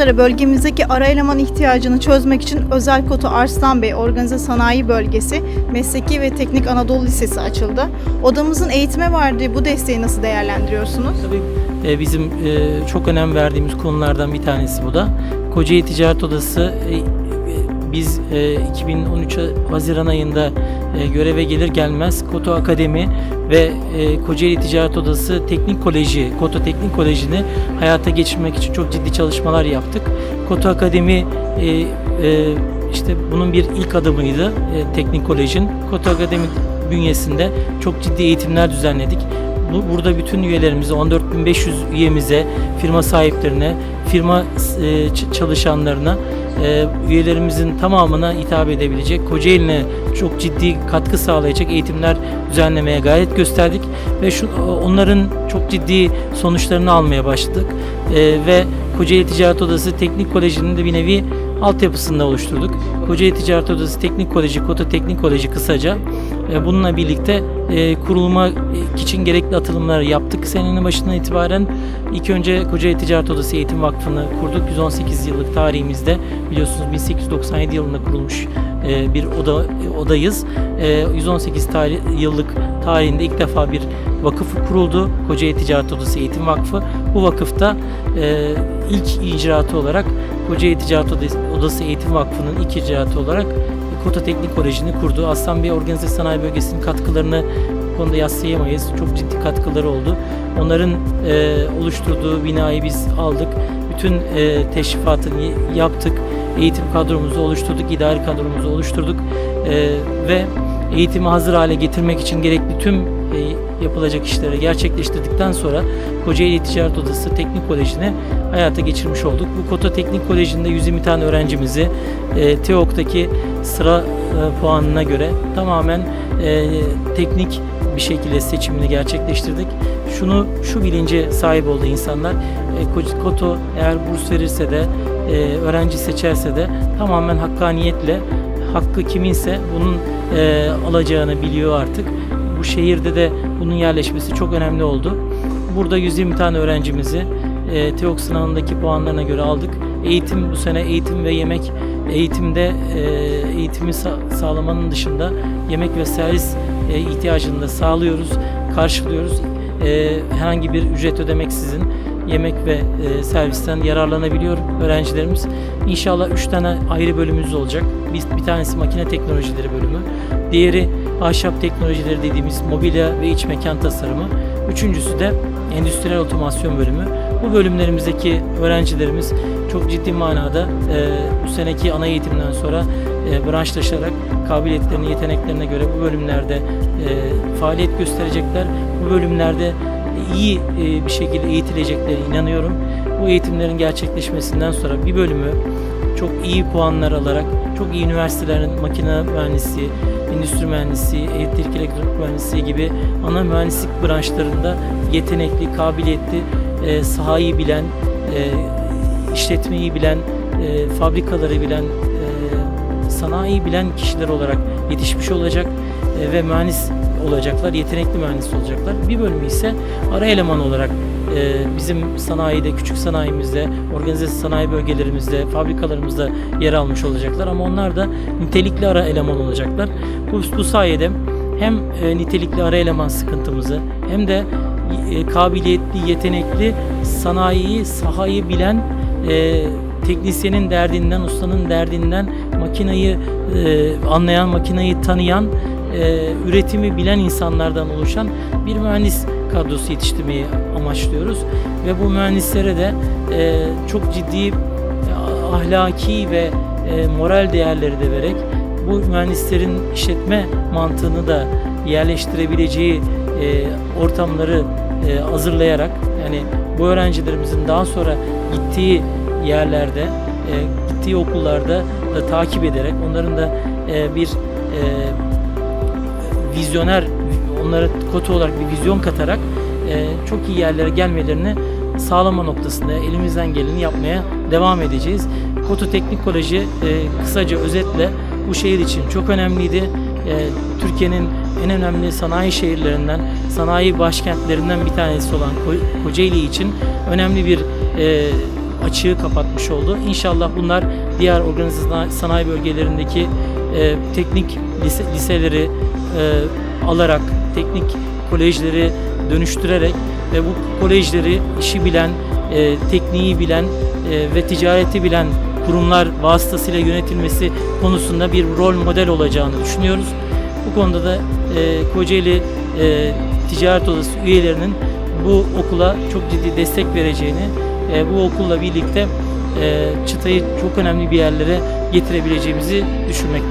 üzere bölgemizdeki ara eleman ihtiyacını çözmek için Özel Kotu Arslan Bey Organize Sanayi Bölgesi Mesleki ve Teknik Anadolu Lisesi açıldı. Odamızın eğitime verdiği bu desteği nasıl değerlendiriyorsunuz? Tabii e, bizim e, çok önem verdiğimiz konulardan bir tanesi bu da. Kocaeli Ticaret Odası e, biz e, 2013 Haziran ayında e, göreve gelir gelmez Koto Akademi ve e, Kocaeli Ticaret Odası Teknik Koleji, Koto Teknik Koleji'ni hayata geçirmek için çok ciddi çalışmalar yaptık. Koto Akademi e, e, işte bunun bir ilk adımıydı e, Teknik Kolej'in. Koto Akademi bünyesinde çok ciddi eğitimler düzenledik. Bu, burada bütün üyelerimize, 14.500 üyemize, firma sahiplerine, firma e, çalışanlarına, e, üyelerimizin tamamına hitap edebilecek, Kocaeli'ne çok ciddi katkı sağlayacak eğitimler düzenlemeye gayret gösterdik ve şu onların çok ciddi sonuçlarını almaya başladık. E, ve Kocaeli Ticaret Odası Teknik Koleji'nin de bir nevi altyapısını da oluşturduk. Kocaeli Ticaret Odası Teknik Koleji, Kota Teknik Koleji kısaca e, bununla birlikte e, kurulma için gerekli atılımları yaptık. Senenin başından itibaren ilk önce Kocaeli Ticaret Odası Eğitim Vakfı'nı kurduk. 118 yıllık tarihimizde biliyorsunuz 1897 yılında kurulmuş e, bir oda odayız. E, 118 tarih, yıllık tarihinde ilk defa bir vakıf kuruldu. Kocaeli Ticaret Odası Eğitim Vakfı. Bu vakıfta e, ilk icraatı olarak Kocaeli Ticaret Odası- Eğitim Vakfı'nın ilk icraatı olarak Kota Teknik Koleji'ni kurdu. Aslan Bey Organize Sanayi Bölgesi'nin katkılarını konuda yaslayamayız. Çok ciddi katkıları oldu. Onların e, oluşturduğu binayı biz aldık. Bütün e, teşrifatını yaptık. Eğitim kadromuzu oluşturduk, idari kadromuzu oluşturduk. E, ve eğitimi hazır hale getirmek için gerekli tüm e, yapılacak işleri gerçekleştirdikten sonra Kocaeli Ticaret Odası Teknik Koleji'ni hayata geçirmiş olduk. Bu Kota Teknik Koleji'nde 120 tane öğrencimizi e, TEOK'taki sıra e, puanına göre tamamen e, teknik bir şekilde seçimini gerçekleştirdik. Şunu şu bilince sahip oldu insanlar. E, Ko- Koto eğer burs verirse de e, öğrenci seçerse de tamamen hakkaniyetle hakkı kiminse bunun e, alacağını biliyor artık. Bu şehirde de bunun yerleşmesi çok önemli oldu. Burada 120 tane öğrencimizi e, TEOK sınavındaki puanlarına göre aldık. Eğitim bu sene eğitim ve yemek eğitimde e, eğitimi sa- sağlamanın dışında yemek ve servis e, ihtiyacını da sağlıyoruz, karşılıyoruz. E, herhangi bir ücret ödemeksizin yemek ve e, servisten yararlanabiliyor öğrencilerimiz. İnşallah 3 tane ayrı bölümümüz olacak. Bir, bir tanesi makine teknolojileri bölümü, diğeri ahşap teknolojileri dediğimiz mobilya ve iç mekan tasarımı, üçüncüsü de endüstriyel otomasyon bölümü. Bu bölümlerimizdeki öğrencilerimiz çok ciddi manada e, bu seneki ana eğitimden sonra e, branşlaşarak kabiliyetlerine, yeteneklerine göre bu bölümlerde e, faaliyet gösterecekler. Bu bölümlerde iyi e, bir şekilde eğitileceklerine inanıyorum. Bu eğitimlerin gerçekleşmesinden sonra bir bölümü çok iyi puanlar alarak çok iyi üniversitelerin makine mühendisliği, endüstri mühendisliği, elektrik elektronik mühendisliği gibi ana mühendislik branşlarında yetenekli, kabiliyetli, e, sahayı bilen, e, işletmeyi bilen, fabrikaları bilen, sanayiyi bilen kişiler olarak yetişmiş olacak ve mühendis olacaklar, yetenekli mühendis olacaklar. Bir bölümü ise ara eleman olarak e, bizim sanayide, küçük sanayimizde, organize sanayi bölgelerimizde, fabrikalarımızda yer almış olacaklar ama onlar da nitelikli ara eleman olacaklar. Bu, bu sayede hem e, nitelikli ara eleman sıkıntımızı hem de e, kabiliyetli, yetenekli sanayiyi, sahayı bilen e, teknisyenin derdinden, ustanın derdinden, makinayı e, anlayan, makinayı tanıyan, e, üretimi bilen insanlardan oluşan bir mühendis kadrosu yetiştirmeyi amaçlıyoruz. Ve bu mühendislere de e, çok ciddi e, ahlaki ve e, moral değerleri de vererek bu mühendislerin işletme mantığını da yerleştirebileceği e, ortamları e, hazırlayarak yani bu öğrencilerimizin daha sonra gittiği yerlerde, e, gittiği okullarda da takip ederek onların da e, bir e, vizyoner, onlara kota olarak bir vizyon katarak e, çok iyi yerlere gelmelerini sağlama noktasında elimizden geleni yapmaya devam edeceğiz. Koto Teknik Koleji e, kısaca özetle bu şehir için çok önemliydi. E, Türkiye'nin en önemli sanayi şehirlerinden, sanayi başkentlerinden bir tanesi olan Ko- Kocaeli için önemli bir e, açığı kapatmış oldu. İnşallah bunlar diğer organize sanayi- bölgelerindeki e, teknik lise, liseleri e, alarak, teknik kolejleri dönüştürerek ve bu kolejleri işi bilen, e, tekniği bilen e, ve ticareti bilen kurumlar vasıtasıyla yönetilmesi konusunda bir rol model olacağını düşünüyoruz. Bu konuda da e, Kocaeli e, Ticaret Odası üyelerinin bu okula çok ciddi destek vereceğini, e, bu okulla birlikte e, çıtayı çok önemli bir yerlere getirebileceğimizi düşünmekteyiz.